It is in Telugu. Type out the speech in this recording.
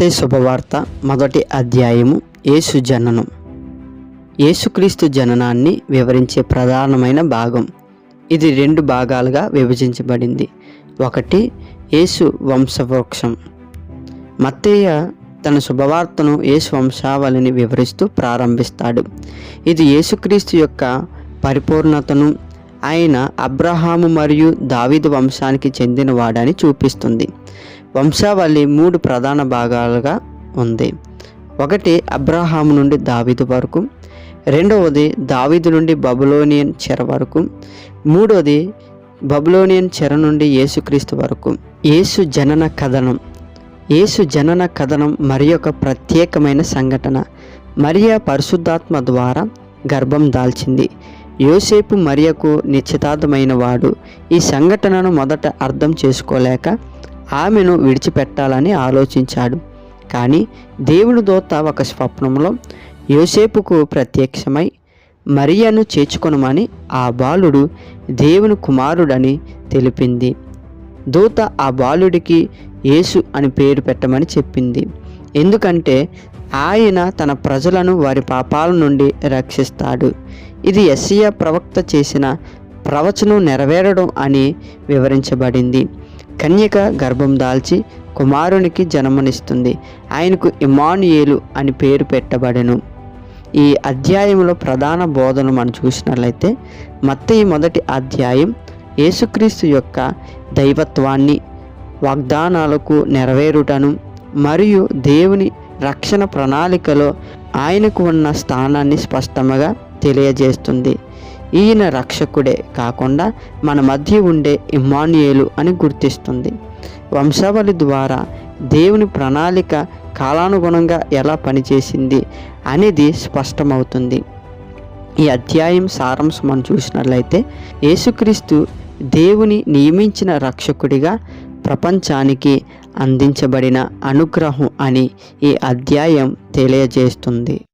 మత్తే శుభవార్త మొదటి అధ్యాయము. యేసు జననం. యేసుక్రీస్తు జననాన్ని వివరించే ప్రధానమైన భాగం. ఇది రెండు భాగాలుగా విభజించబడింది. ఒకటి యేసు వంశవృక్షం. మత్తయ్య తన శుభవార్తను యేసు వంశావళిని వివరిస్తూ ప్రారంభిస్తాడు. ఇది యేసుక్రీస్తు యొక్క పరిపూర్ణతను ఆయన అబ్రహాము మరియు దావిద వంశానికి చెందినవాడని చూపిస్తుంది. వంశావళి మూడు ప్రధాన భాగాలుగా ఉంది. ఒకటి అబ్రహాము నుండి దావీదు వరకు రెండవది దావీదు నుండి బబులోనియన్ చెర వరకు మూడవది బబులోనియన్ చెర నుండి యేసుక్రీస్తు వరకు. యేసు జనన కథనం. యేసు జనన కథనం మరి ఒక ప్రత్యేకమైన సంఘటన. మరియా పరిశుద్ధాత్మ ద్వారా గర్భం దాల్చింది. యోసేపు మరియకు నిశ్చితార్థమైన వాడు. ఈ సంఘటనను మొదట అర్థం చేసుకోలేక ఆమెను విడిచిపెట్టాలని ఆలోచించాడు. కానీ దేవుని దోత ఒక స్వప్నంలో యోసేపుకు ప్రత్యక్షమై మరియను చేర్చుకొనమని ఆ బాలుడు దేవుని కుమారుడని తెలిపింది. దూత ఆ బాలుడికి యేసు అని పేరు పెట్టమని చెప్పింది. ఎందుకంటే ఆయన తన ప్రజలను వారి పాపాల నుండి రక్షిస్తాడు. ఇది ఎస్సియా ప్రవక్త చేసిన ప్రవచనం నెరవేరడం అని వివరించబడింది. కన్యక గర్భం దాల్చి కుమారునికి జన్మనిస్తుంది. ఆయనకు ఇమానుయేలు అని పేరు పెట్టబడెను. ఈ అధ్యాయంలో ప్రధాన బోధన మనం చూసినట్లయితే మత్తయి మొదటి అధ్యాయం యేసుక్రీస్తు యొక్క దైవత్వాన్ని వాగ్దానాలకు నెరవేరుటను మరియు దేవుని రక్షణ ప్రణాళికలో ఆయనకు ఉన్న స్థానాన్ని స్పష్టంగా తెలియజేస్తుంది. ఈయన రక్షకుడే కాకుండా మన మధ్య ఉండే ఇమ్మానుయేలు అని గుర్తిస్తుంది. వంశావళి ద్వారా దేవుని ప్రణాళిక కాలానుగుణంగా ఎలా పనిచేసింది అనేది స్పష్టమవుతుంది. ఈ అధ్యాయం సారాంశం మనం చూసినట్లయితే యేసుక్రీస్తు దేవుని నియమించిన రక్షకుడిగా ప్రపంచానికి అందించబడిన అనుగ్రహం అని ఈ అధ్యాయం తెలియజేస్తుంది.